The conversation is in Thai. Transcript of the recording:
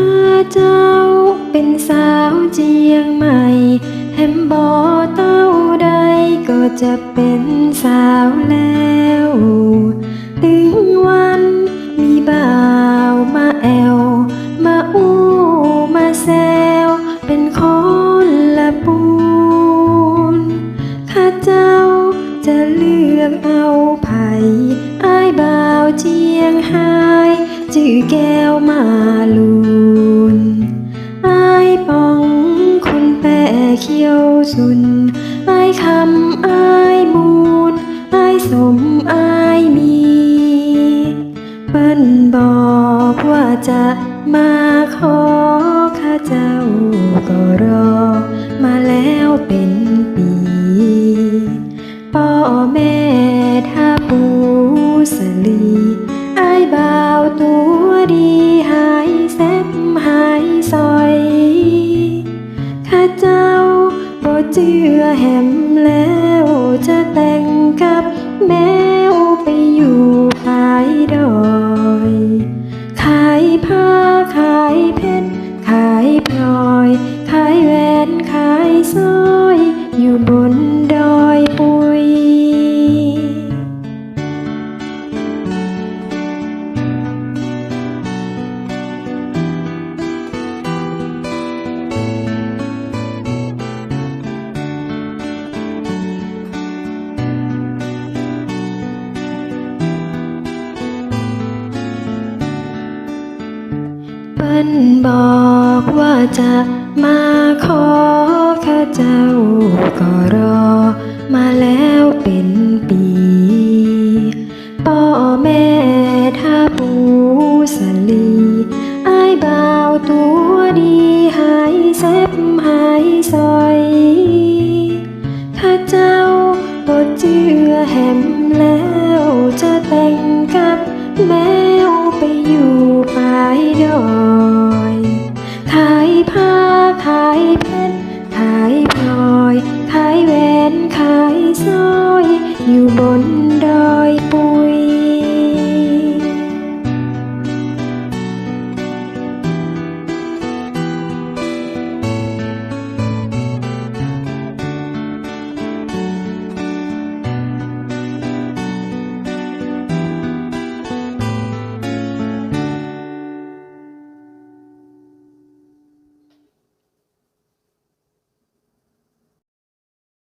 าเจ้าเป็นสาวเจียงใหม่แฮมบอเต้าใดก็จะเป็นสาวแล้ว ถึงวันมีบ่าวมาแอว มาอู้มาแซว เป็นคนละปูน ข้าเจ้าจะเลือกเอาไผ่อายบ่าวเจียงไฮจื่อแก้วมาลู มอายมี เปิ้นบอกว่าจะมาขอข้าเจ้าก็รอ มาแล้วเป็น ปิ้นบอกว่าจะมาขอข้าเจ้าก็รอ มาแล้วเป็นปีพ่อแม่ท่าปูสลีไอายบ่าวตัวดีหายแซบหายซอยข้าเจ้าบ่เจือแหมแล้วายดอยขายผ้าขายเพชรขายพลอยขายแหวนขายสร้อยอยู่บน